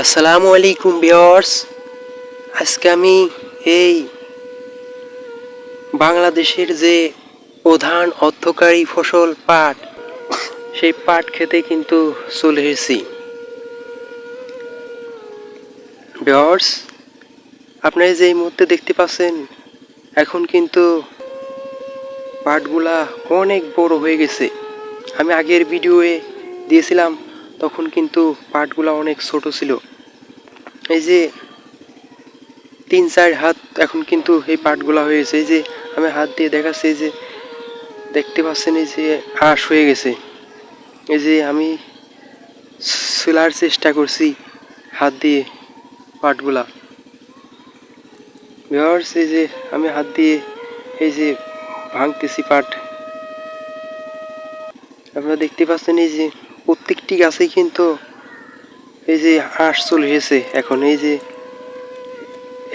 আসসালামু আলাইকুম বিয়র্স আজকে আমি এই বাংলাদেশের যে প্রধান অর্থকারী ফসল পাট, সেই পাট খেতে কিন্তু চলে এসেছি। বিয়র্স আপনারা যে এই মুহূর্তে দেখতে পাচ্ছেন, এখন কিন্তু পাটগুলা অনেক বড় হয়ে গেছে। আমি আগের ভিডিওয়ে দিয়েছিলাম তখন কিন্তু পাটগুলা অনেক ছোট ছিল। এই যে তিন চার হাত এখন কিন্তু এই পাটগুলা হয়েছে। এই যে আমি হাত দিয়ে দেখাচ্ছি যে দেখতে পাচ্ছেন, এই যে আঁশ হয়ে গেছে। এই যে আমি ছোলার চেষ্টা করছি হাত দিয়ে পাটগুলা। ভিউয়ার্স এই যে আমি হাত দিয়ে এই যে ভাঙতেছি পাট। আপনারা দেখতে পাচ্ছেন, এই যে প্রত্যেকটি গাছেই কিন্তু এই যে হাঁস চলে এসেছে। এখন এই যে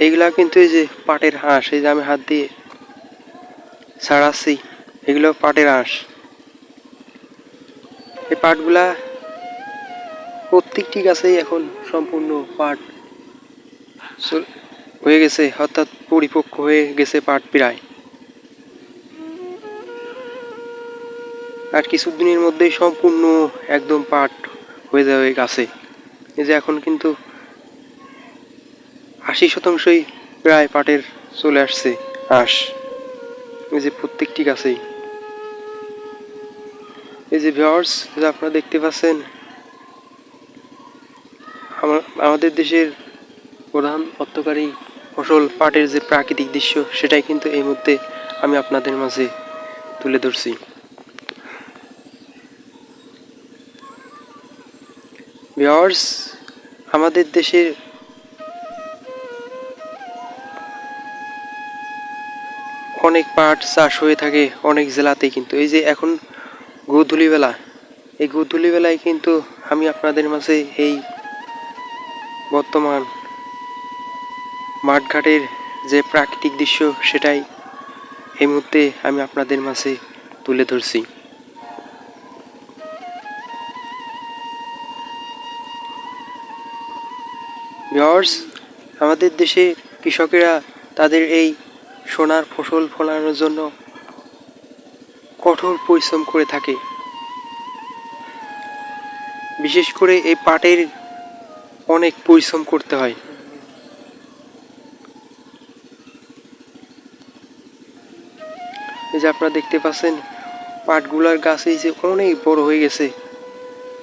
এইগুলা কিন্তু এই যে পাটের হাঁস, এই যে আমি হাত দিয়ে ছাড়াচ্ছি, এগুলো পাটের হাঁস। এই পাটগুলা প্রত্যেকটি গাছেই এখন সম্পূর্ণ পাট হয়ে গেছে, অর্থাৎ পরিপক্ক হয়ে গেছে পাট প্রায়। আর কিছুদিনের মধ্যেই সম্পূর্ণ একদম পাট হয়ে যাবে গাছে। এই যে এখন কিন্তু আশি শতাংশই প্রায় পাটের চলে আসছে আঁশ এই যে প্রত্যেকটি গাছেই। এই যে ভিওর্স যে আপনারা দেখতে পাচ্ছেন আমাদের দেশের প্রধান অর্থকারী ফসল পাটের যে প্রাকৃতিক দৃশ্য, সেটাই কিন্তু এই মুহূর্তে আমি আপনাদের মাঝে তুলে ধরছি। ভিওর্স আমাদের দেশের অনেক পাট চাষ হয়ে থাকে অনেক জেলাতেই কিন্তু। এই যে এখন গোধূলিবেলা, এই গোধূলিবেলায় কিন্তু আমি আপনাদের মাঝে এই বর্তমান মাঠঘাটের যে প্রাকৃতিক দৃশ্য, সেটাই এই মুহূর্তে আমি আপনাদের মাঝে তুলে ধরছি। ভিওর্স আমাদের দেশে কৃষকেরা তাদের এই সোনার ফসল ফলানোর জন্য কঠোর পরিশ্রম করে থাকে। বিশেষ করে এই পাটের অনেক পরিশ্রম করতে হয়। এই যে আপনারা দেখতে পাচ্ছেন, পাটগুলার গাছ এই যে অনেক বড় হয়ে গেছে,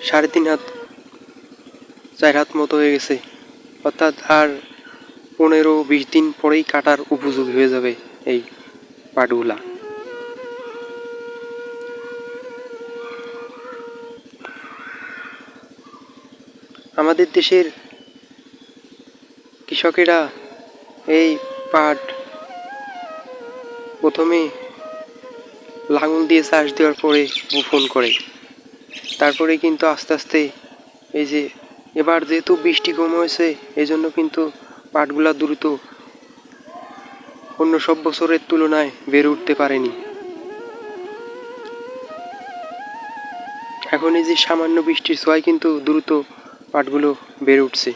সাড়ে তিন হাত, চার হাত মতো হয়ে গেছে। অর্থাৎ আর পনেরো বিশ দিন পরেই কাটার উপযোগী হয়ে যাবে এই পাটগুলা। আমাদের দেশের কৃষকেরা এই পাট প্রথমে লাঙল দিয়ে চাষ দেওয়ার পরে বপন করে। তারপরে কিন্তু আস্তে আস্তে এই যে এবার যেহেতু বৃষ্টি কম হয়েছে এই জন্য কিন্তু পাটগুলা দ্রুত অন্য সব বছরের তুলনায় বেড়ে উঠতে পারেনি। এখন এই যে সামান্য বৃষ্টির ছোঁয়ায় কিন্তু দ্রুত পাটগুলো বেড়ে উঠছে।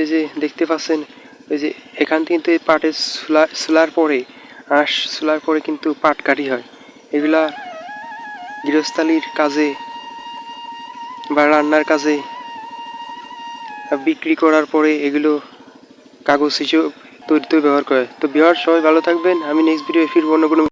এই যে দেখতে পাচ্ছেন, এই যে এখান থেকে এই পাটের সুলা সুলার পরে আঁশ সোলার পরে কিন্তু পাট কাটি হয়। এগুলা গৃহস্থালির কাজে বা রান্নার কাজে বিক্রি করার পরে এগুলো কাগজ হিসেবে তৈরিতে ব্যবহার করে। তো বিহার সবাই ভালো থাকবেন। আমি নেক্সট ভিডিও ফিরবো অন্য কোনো